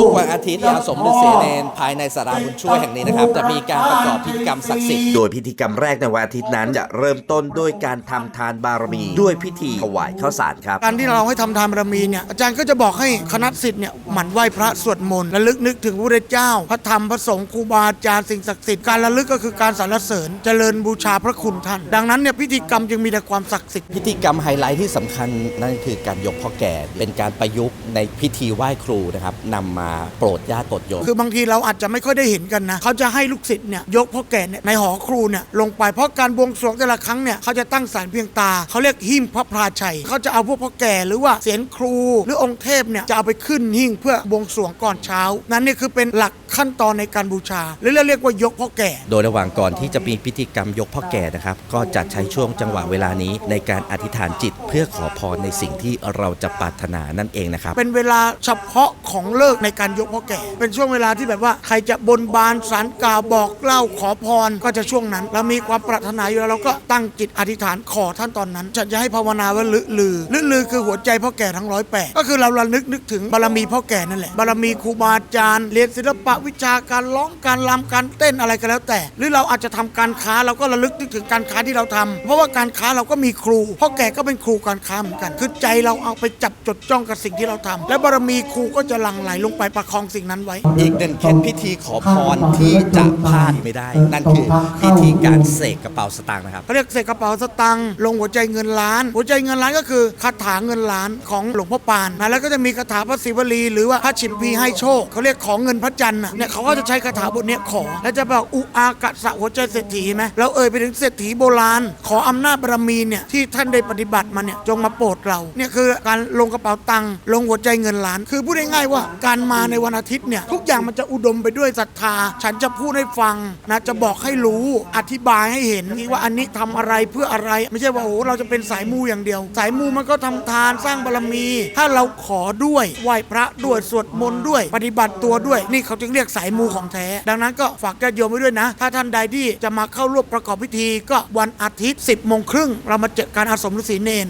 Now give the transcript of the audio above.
ทุกวันอาทิตย์ที่อาสมฤาษีเนนภายในสาราบุญช่วยแห่งนี้นะครับ จะมีการประกอบพิธีกรรมศักดิ์สิทธิ์โดยพิธีกรรมแรกในวันอาทิตย์นั้นจะเริ่มต้นด้วยการทำทานบารมี ด้วยพิธีถวายข้าวสารครับ การที่เราให้ทำทานบารมีเนี่ยอาจารย์ก็จะบอกให้คณะสิทธิ์เนี่ยหมั่นไหว้พระสวดมนต์ระลึกนึกถึงพระพุทธเจ้า พระธรรมพระสงฆ์ครูบาอาจารย์สิ่งศักดิ์สิทธิ์การระลึกก็คือการสรรเสริญเจริญบูชาพระคุณท่าน ดังนั้นเนี่ยพิธีกรรมจึงมีแต่ความศักดิ์สิทธิ์พิธีกรรมไฮไลท์ที่สำคัญนั่นคือการยกพ่อแก่เป็นการประยุกต์ในพิธีไหว้ครูนะครับนำมาโปรดญาติโปรดโยม คือบางทีเราอาจจะไม่ค่อยได้เห็นกันนะ เขาจะให้ลูกศิษย์เนี่ยยกพ่อแก่เนี่ยในหอครูเนี่ยลงไปเพราะการบวงสรวงแต่ละครั้งเนี่ยเขาจะตั้งศาลเพียงตา เขาเรียกหิ้งพระพราชัย เขาจะเอาพวกพ่อแก่หรือว่าเสียนครู หรือองค์เทพเนี่ยจะเอาไปขึ้นหิ้งเพื่อบวงสรวงก่อนเช้า นั่นนี่คือเป็นหลักขั้นตอนในการบูชา หรือเราเรียกว่ายกพ่อแก่ โดยระหว่างก่อนที่จะมีพิธีกรรมยกพ่อแก่นะครับ ก็จะใช้ช่วงจังหวะเวลานี้ ในการอธิษฐานจิตเพื่อขอพรในสิ่งที่เราจะปรารถนานั่นเองนะครับ เป็นเวลาเฉพาะของเลิกในการยกพ่อแก่ เป็นช่วงเวลาที่แบบว่าใครจะบนบานสารกล่าวบอกเล่าขอพรก็จะช่วงนั้นเรามีความปรารถนาอยู่แล้วเราก็ตั้งจิตอธิษฐานขอท่านตอนนั้นจะจะให้ภาวนาว่าลือลือลือลือคือหัวใจพ่อแก่ทั้งร้อยแปดก็คือเราระลึกนึกถึงบารมีพ่อแก่นั่นแหละบารมีครูบาอาจารย์เรียนศิลปะวิชาการร้องการรำการเต้นอะไรก็แล้วแต่ หรือเราอาจจะทำการค้าเราก็ระลึกนึกถึงการค้าที่เราทำเพราะว่าการค้าเราก็มีครู พ่อแก่ก็เป็นครูการค้าเหมือนกัน คือใจเราเอาไปจับจดจ้องกับสิ่งที่เราทำและบารมีครูก็จะหลั่งไหลลงไปประคองสิ่งนั้นไว้ อีกหนึ่งเคล็ดพิธีขอพรที่จะพลาดไม่ได้ นั่นคือพิธีการเสกกระเป๋าสตางค์นะครับเขาเรียกเสกกระเป๋าสตังค์ลงหัวใจเงินล้าน หัวใจเงินล้านก็คือคาถาเงินล้านของหลวงพ่อปานนะแล้วก็จะมีคาถาพระศิวลี หรือว่าพระชิมพีให้โชคเขาเรียกของเงินพระจันทร์น่ะเนี่ยเขาก็จะใช้คาถาบทเนี้ยขอ แล้วจะบอกอุอากะสะหัวใจเศรษฐีไหมเราเอ่ยไปถึงเศรษฐีโบราณ ขออำนาจบารมีเนี่ยที่ท่านได้ปฏิบัติมาเนี่ยจงมาโปรดเราเนี่ยคือการลงกระเป๋าตังค์ลงหัวใจเงินล้าน คือพูดง่ายๆว่าการมาในวันอาทิตย์เนี่ยทุกอย่างมันจะอุดมไปด้วยศรัทธา ฉันจะพูดให้ฟังนะจะบอกให้รู้อธิบายให้เห็นว่าอันนี้ทำอะไรเพื่ออะไร ไม่ใช่ว่าโอ้เราจะเป็นสายมูอย่างเดียว สายมูมันก็ทำทานสร้างบารมี ถ้าเราขอด้วยไหว้พระด้วยสวดมนต์ด้วย ปฏิบัติตัวด้วย นี่เขาจึงเรียกสายมูของแท้ ดังนั้นก็ฝากญาติโยมไว้ด้วยนะ ถ้าท่านใดที่จะมาเข้าร่วมประกอบพิธีก็วันอาทิตย์ 10โมงครึ่งเรามาเจอการอาสมฤาษีเนน